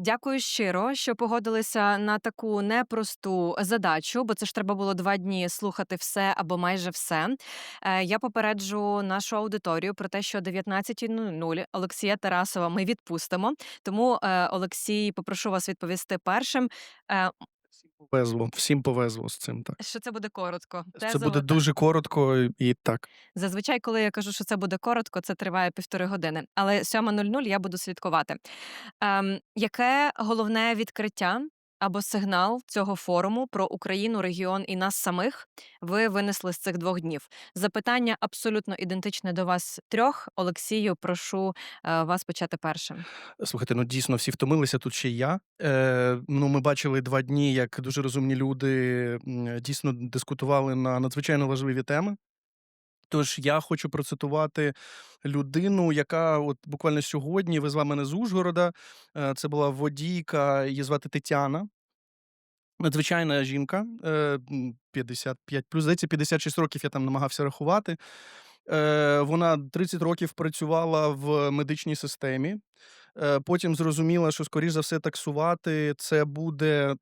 Дякую щиро, що погодилися на таку непросту задачу, бо це ж треба було два дні слухати все або майже все. Е, я попереджу нашу аудиторію про те, що о 19:00 Олексія Тарасова ми відпустимо. Тому, е, Олексій, попрошу вас відповісти першим. Всім повезло, всім повезло з цим, так. що це буде коротко. Це Тезово, буде так. дуже коротко і так. Зазвичай, коли я кажу, що це буде коротко, це триває півтори години. Але 7:00 я буду слідкувати. Ем, яке головне відкриття або сигнал цього форуму про Україну, регіон і нас самих ви винесли з цих двох днів? Запитання абсолютно ідентичне до вас трьох. Олексію, прошу е, вас почати першим. Слухайте, ну дійсно всі втомилися, тут ще й я. Е, ну, ми бачили 2 дні, як дуже розумні люди, дійсно дискутували на надзвичайно важливі теми. Тож я хочу процитувати людину, яка от буквально сьогодні везла мене з Ужгорода. Е, це була водійка, її звати Тетяна. Надзвичайна жінка, е, 55 плюс, здається, 56 років я там намагався рахувати. Е, вона 30 років працювала в медичній системі. Е, потім зрозуміла, що, скоріш за все, таксувати це буде,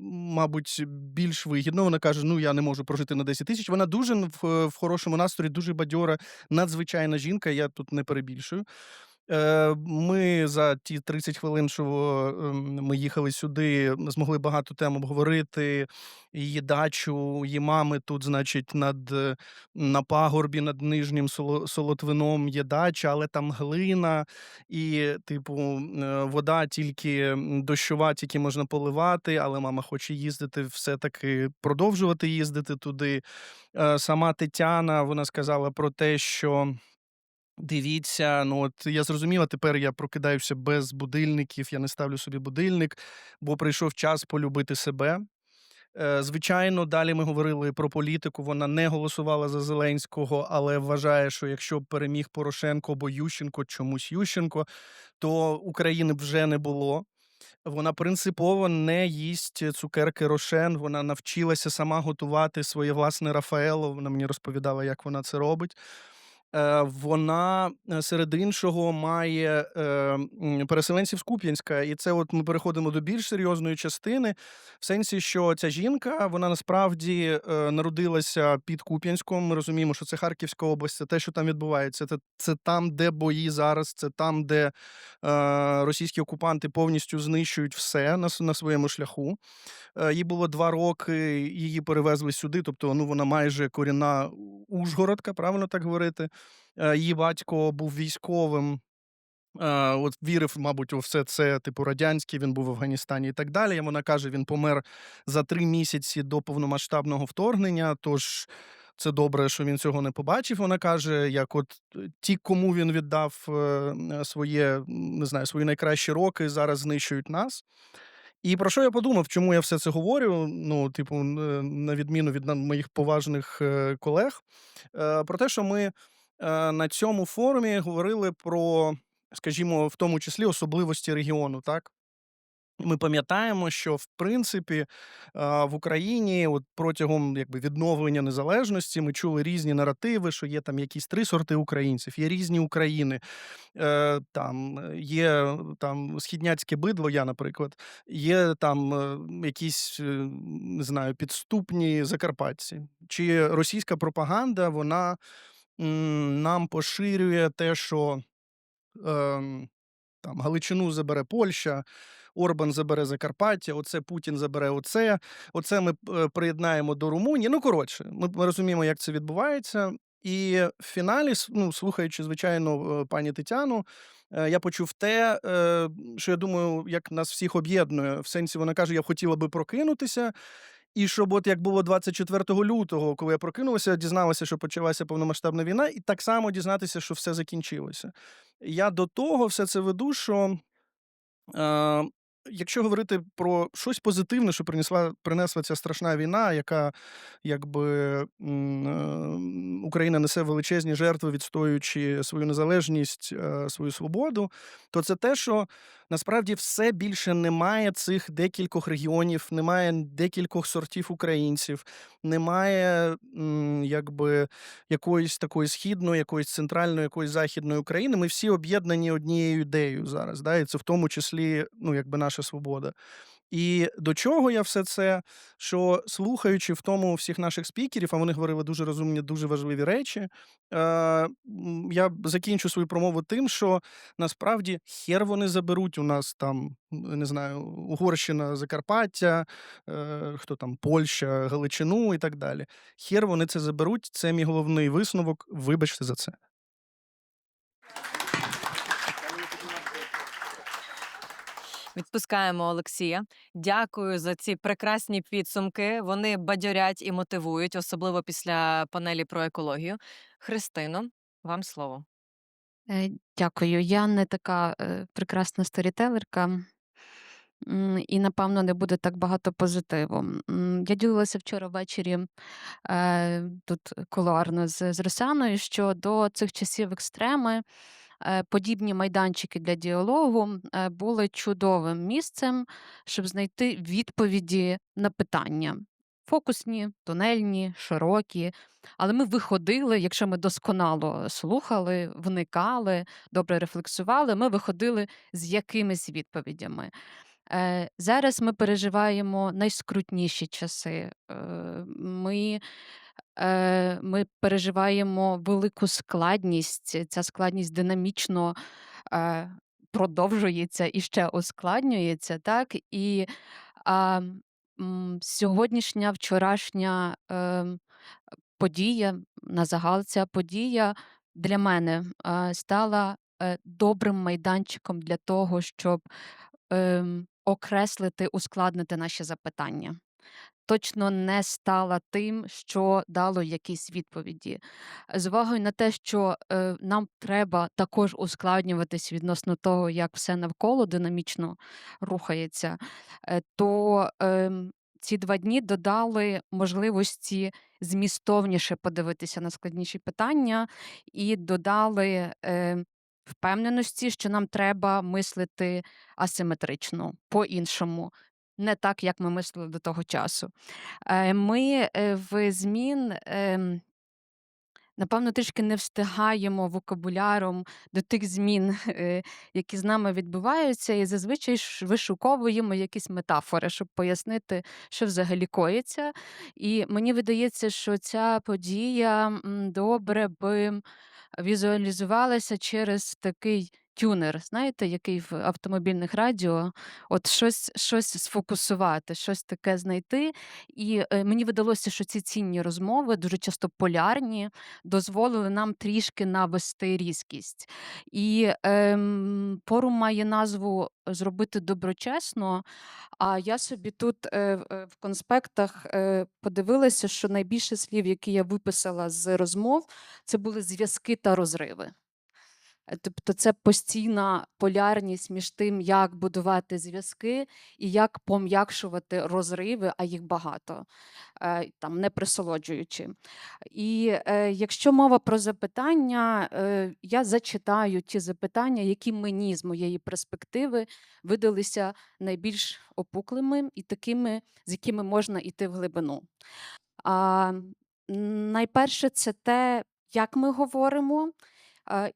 мабуть, більш вигідно. Вона каже: "Ну, я не можу прожити на 10 тисяч". Вона дуже в в хорошому настрої, дуже бадьора, надзвичайна жінка, я тут не перебільшую. Е, ми за ті 30 хвилин, що, ем, ми їхали сюди, змогли багато тем обговорити. Її дачу, її мами тут, значить, над на пагорбі над Нижнім Солотвином є дача, але там глина і, типу, е, вода тільки, дощова, тільки можна поливати, але мама хоче їздити, все-таки продовжувати їздити туди. Е, сама Тетяна, вона сказала про те, що Дивіться, ну от я зрозуміла, тепер я прокидаюся без будильників, я не ставлю собі будильник, бо прийшов час полюбити себе. Е, звичайно, далі ми говорили про політику. Вона не голосувала за Зеленського, але вважає, що якщо б переміг Порошенко або Ющенко, чомусь Ющенко, то України б вже не було. Вона принципово не їсть цукерки Рошен. Вона навчилася сама готувати своє власне Рафаело. Вона мені розповідала, як вона це робить. Е, вона, е, серед іншого, має, е, переселенців з Куп'янська, і це от ми переходимо до більш серйозної частини, в сенсі, що ця жінка, вона насправді, народилася під Куп'янськом. Ми розуміємо, що це Харківська область, це те, що там відбувається. Це це там, де бої зараз, це там, де, російські окупанти повністю знищують все на на своєму шляху. Їй було 2 роки, її перевезли сюди, тобто, ну, вона майже корінна ужгородка, правильно так говорити. Е, її батько був військовим, е, от вірив, мабуть, у все це, типу, радянське, він був в Афганістані і так далі. Вона каже, він помер за 3 місяці до повномасштабного вторгнення, тож це добре, що він цього не побачив. Вона каже, як от ті, кому він віддав, е, своє, не знаю, свої найкращі роки, зараз знищують нас. І про що я подумав, чому я все це говорю? Ну, типу, на відміну від моїх поважних, е, колег, е, про те, що ми, е, на цьому форумі говорили про, скажімо, в тому числі особливості регіону, так? Ми пам'ятаємо, що в принципі, в Україні от протягом якби відновлення незалежності ми чули різні наративи, що є там якісь 3 сорти українців, є різні України. Е, там е, є там східняцьке бидло, я, наприклад, є там, е, якісь, е, не знаю, підступні закарпатці. Чи російська пропаганда, вона, нам поширює те, що, ем, там Галичину забере Польща, Орбан забере Закарпаття, оце Путін забере оце, оце ми е, приєднаємо до Румунії. Ну, коротше, ми, розуміємо, як це відбувається. І в фіналі, ну, слухаючи, звичайно, е, пані Тетяну, е, я почув те, е, що я думаю, як нас всіх об'єднує. В сенсі вона каже: я хотіла би прокинутися. І щоб от як було 24 лютого, коли я прокинувся, дізналася, що почалася повномасштабна війна, і так само дізнатися, що все закінчилося. Я до того все це веду, що Е, якщо говорити про щось позитивне, що принесла принесла ця страшна війна, яка якби е, Україна несе величезні жертви, відстоюючи свою незалежність, е, свою свободу, то це те, що Насправді все більше немає цих декількох регіонів, немає декількох сортів українців, немає, якби якоїсь такої східної, якоїсь центральної, якоїсь західної України. Ми всі об'єднані однією ідеєю зараз, да, і це в тому числі, ну, якби наша свобода. І до чого я все це? Що слухаючи в тому всіх наших спікерів, а вони говорили дуже розумні, дуже важливі речі. Е, я закінчу свою промову тим, що насправді хер вони заберуть у нас там, не знаю, Угорщина, Закарпаття, е, хто там, Польща, Галичину і так далі. Хер вони це заберуть. Це мій головний висновок. Вибачте за це. Відпускаємо Олексія. Дякую за ці прекрасні підсумки. Вони бадьорять і мотивують, особливо після панелі про екологію. Христино, вам слово. Е, Дякую. Я не така е, прекрасна сторітелерка, і, напевно, не буде так багато позитиву. Я ділилася вчора ввечері е, тут кулуарно з, Росяною, що до цих часів екстреми подібні майданчики для діалогу е, були чудовим місцем, щоб знайти відповіді на питання. Фокусні, тунельні, широкі. Але ми виходили, якщо ми досконало слухали, вникали, добре рефлексували, ми виходили з якимись відповідями. Е, зараз ми переживаємо найскрутніші часи. Е, ми, е, ми переживаємо велику складність. Ця складність динамічно продовжується і ще ускладнюється. Так? І а, сьогоднішня, вчорашня подія, на загал ця подія для мене стала добрим майданчиком для того, щоб ем, окреслити, ускладнити наші запитання. Точно не стала тим, що дало якісь відповіді. З увагою на те, що е, нам треба також ускладнюватись відносно того, як все навколо динамічно рухається, е, то ем, ці два дні додали можливості змістовніше подивитися на складніші питання і додали е, впевненості, що нам треба мислити асиметрично, по-іншому, не так, як ми мислили до того часу. Е, Ми е, в змін. ем, Напевно, трішки не встигаємо вокабуляром до тих змін, е, які з нами відбуваються, і зазвичай вишуковуємо якісь метафори, щоб пояснити, що взагалі коїться. І мені видається, що ця подія добре би візуалізувалася через такий тюнер, знаєте, який в автомобільних радіо, от щось, щось сфокусувати, щось таке знайти. І е, мені видалося, що ці цінні розмови, дуже часто полярні, дозволили нам трішки навести різкість. І ем, форум має назву Зробити доброчесно. А я собі тут е, е, в конспектах е, подивилася, що найбільше слів, які я виписала з розмов, це були зв'язки та розриви. Е, Тобто це постійна полярність між тим, як будувати зв'язки і як пом'якшувати розриви, а їх багато, е, там не присолоджуючи. І е, якщо мова про запитання, я зачитаю ті запитання, які мені з моєї перспективи видалися найбільш опуклими і такими, з якими можна йти в глибину. А, найперше, це те, як ми говоримо,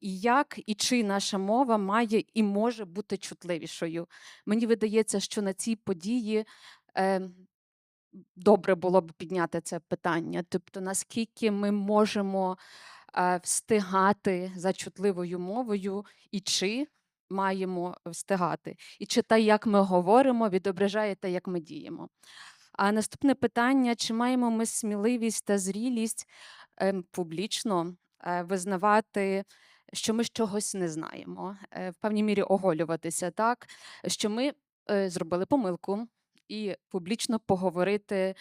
як і чи наша мова має і може бути чутливішою. Мені видається, що на цій події е, добре було б підняти це питання. Тобто, наскільки ми можемо е, встигати за чутливою мовою, і чи маємо встигати, і чи те, як ми говоримо, відображає те, як ми діємо. А наступне питання: чи маємо ми сміливість та зрілість ем, публічно визнавати, що ми чогось не знаємо, е, в певній мірі оголюватися, так, що ми е, зробили помилку, і публічно поговорити,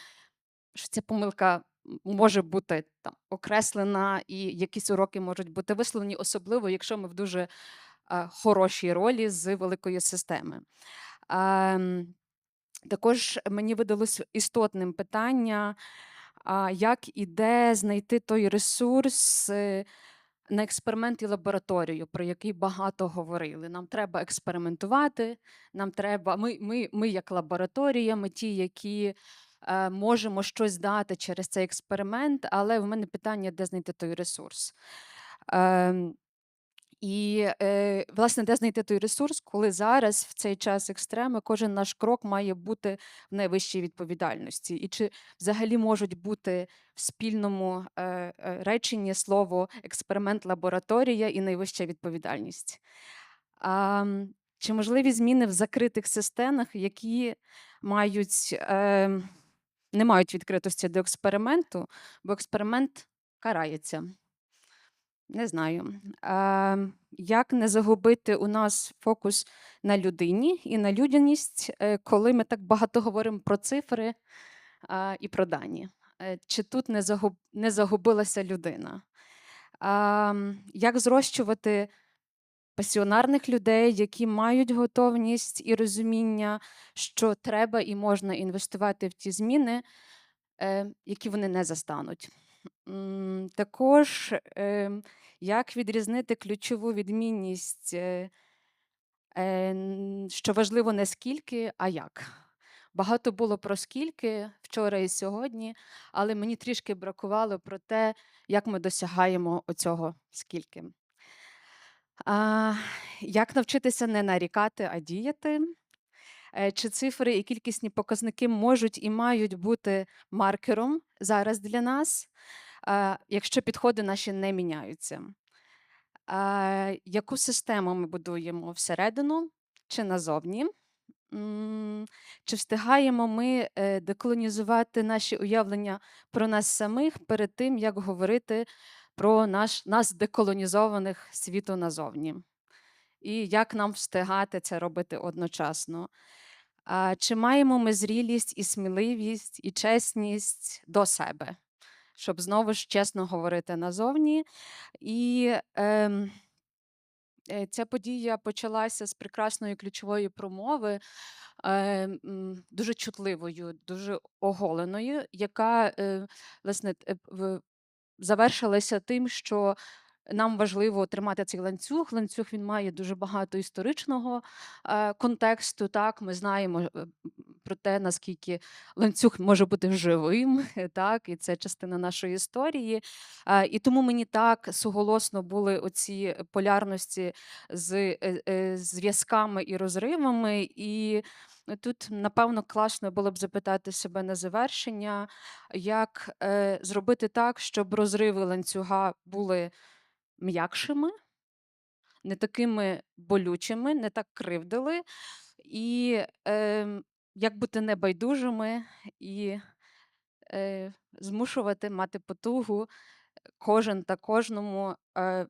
що ця помилка може бути там окреслена, і якісь уроки можуть бути висловлені, особливо якщо ми в дуже е, хорошій ролі з великої системи. Ем, також мені видалось істотним питання, а, як і де знайти той ресурс, е, на експеримент і лабораторію, про який багато говорили. Нам треба експериментувати, нам треба. Ми, ми, ми як лабораторія, ми ті, які е, можемо щось дати через цей експеримент, але в мене питання, де знайти той ресурс. Ем, і, е, власне, де знайти той ресурс, коли зараз, в цей час екстреми, кожен наш крок має бути в найвищій відповідальності. І чи взагалі можуть бути в спільному е, е, реченні слово експеримент, лабораторія і найвища відповідальність? А, чи можливі зміни в закритих системах, які мають, е, не мають відкритості до експерименту, бо експеримент карається? Не знаю. А, як не загубити у нас фокус на людині і на людяність, е, коли ми так багато говоримо про цифри а, і про дані? Е, Чи тут не, загуб, не загубилася людина? А, як зрощувати пасіонарних людей, які мають готовність і розуміння, що треба і можна інвестувати в ті зміни, е, які вони не застануть? Також е, як відрізнити ключову відмінність, е, е, що важливо не скільки, а як. Багато було про скільки вчора і сьогодні, але мені трішки бракувало про те, як ми досягаємо оцього скільки. А, як навчитися не нарікати, а діяти? Е, Чи цифри і кількісні показники можуть і мають бути маркером зараз для нас, якщо підходи наші не міняються? Яку систему ми будуємо всередину чи назовні? Чи встигаємо ми е, деколонізувати наші уявлення про нас самих перед тим, як говорити про наш, нас деколонізованих світу назовні? І як нам встигати це робити одночасно? Чи маємо ми зрілість і сміливість, і чесність до себе, щоб знову ж чесно говорити назовні? І ем, е, ця подія почалася з прекрасної ключової промови, е, дуже чутливою, дуже оголеною, яка е, власне е, завершилася тим, що нам важливо тримати цей ланцюг. Ланцюг він має дуже багато історичного е, контексту. Так, ми знаємо е, про те, наскільки ланцюг може бути живим, так, і це частина нашої історії. Е, І тому мені так суголосно були оці полярності з зв'язками і розривами. І тут, напевно, класно було б запитати себе на завершення, як е, зробити так, щоб розриви ланцюга були м'якшими, не такими болючими, не так кривдили, і е, як бути небайдужими і е, змушувати мати потугу кожен та кожному е,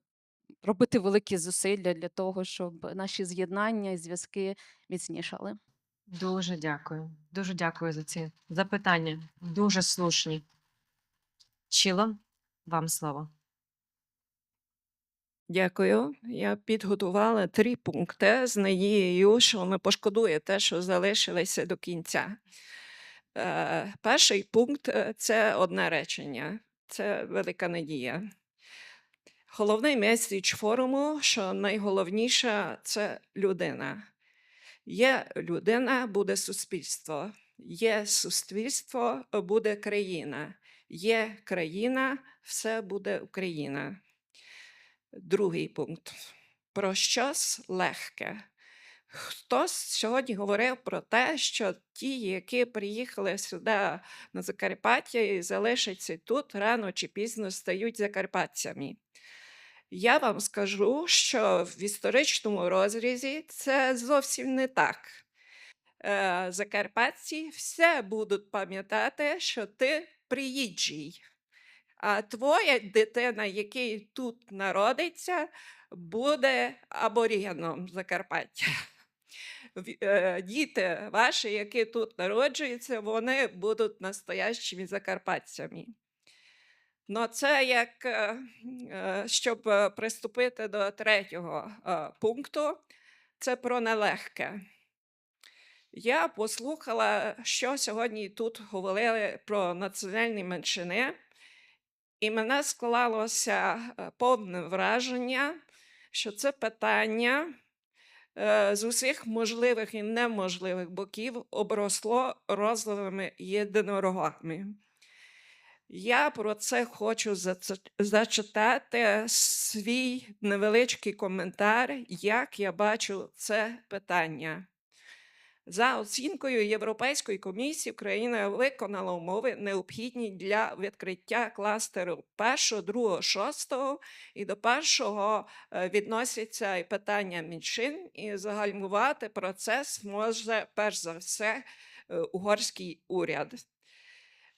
робити великі зусилля для того, щоб наші з'єднання і зв'язки міцнішали. Дуже дякую. Дуже дякую за ці запитання. Дуже слушні. Чіло, вам слово. Дякую. Я підготувала три пункти з надією, що ви пошкодуєте, що залишилися до кінця. Е, перший пункт е, це одне речення, це велика надія. Головний меседж форуму, що найголовніше це людина. Є людина, буде суспільство. Є суспільство, буде країна. Є країна, все буде Україна. Другий пункт. Про щось легке. Хтось сьогодні говорив про те, що ті, які приїхали сюди на Закарпаття і залишаться тут, рано чи пізно стають закарпатцями. Я вам скажу, що в історичному розрізі це зовсім не так. Е, Закарпатці все будуть пам'ятати, що ти приїжджий. А твоя дитина, який тут народиться, буде аборігеном Закарпаття. Е, Діти ваші, які тут народжуються, вони будуть настоящими закарпатцями. Ну, це як е, е, щоб приступити до третього пункту, це про нелегке. Я послухала, що сьогодні тут говорили про національні меншини, І мене склалося е, повне враження, що це питання е, з усіх можливих і неможливих боків обросло розливими єдинорогами. Я про це хочу зачитати свій невеличкий коментар, як я бачу це питання. За оцінкою Європейської комісії, Україна виконала умови, необхідні для відкриття кластеру 1, 2, 6 і до першого е, відносяться і питання меншин, і загальмувати процес може перш за все е, угорський уряд.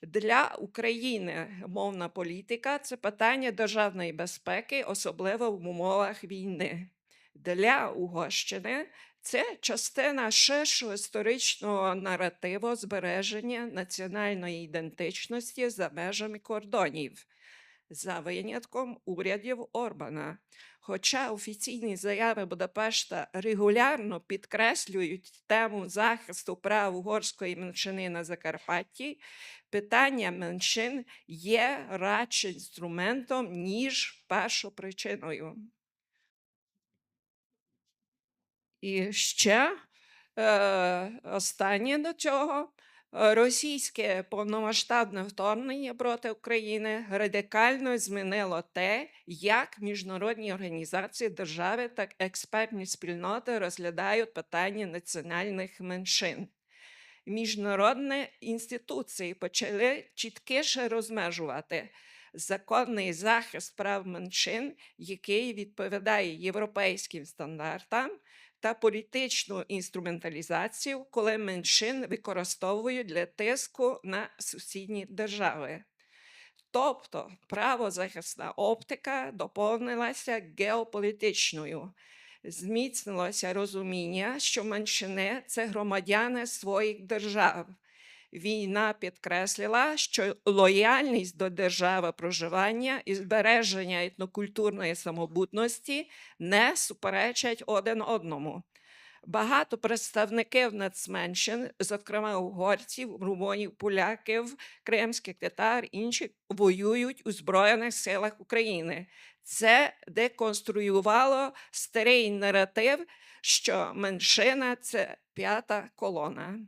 Для України мовна політика це питання державної безпеки, особливо в умовах війни. Для Угорщини це частина ширшого історичного наративу збереження національної ідентичності за межами кордонів, за винятком урядів Орбана. Хоча офіційні заяви Будапешта регулярно підкреслюють тему захисту прав угорської меншини на Закарпатті, питання меншин є радше інструментом, ніж першопричиною. І ще е, останнє до цього. Російське повномасштабне вторгнення проти України радикально змінило те, як міжнародні організації держави та експертні спільноти розглядають питання національних меншин. Міжнародні інституції почали чіткіше розмежувати законний захист прав меншин, який відповідає європейським стандартам, та політичну інструменталізацію, коли меншин використовують для тиску на сусідні держави. Тобто правозахисна оптика доповнилася геополітичною. Зміцнилося розуміння, що меншини це громадяни своїх держав. Війна підкреслила, що лояльність до держави проживання і збереження етнокультурної самобутності не суперечать один одному. Багато представників нацменшин, зокрема угорців, румунів, поляків, кримських татар, інших, воюють у Збройних силах України. Це деконструювало старий наратив, що меншина це п'ята колона.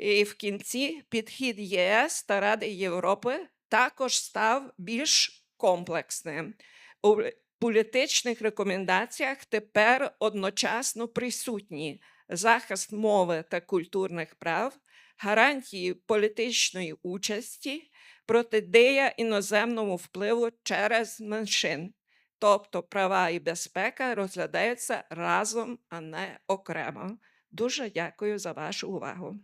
І в кінці підхід ЄС та Ради Європи також став більш комплексним. У політичних рекомендаціях тепер одночасно присутні захист мови та культурних прав, гарантії політичної участі, протидія іноземному впливу через меншин. Тобто права і безпека розглядаються разом, а не окремо. Дуже дякую за вашу увагу.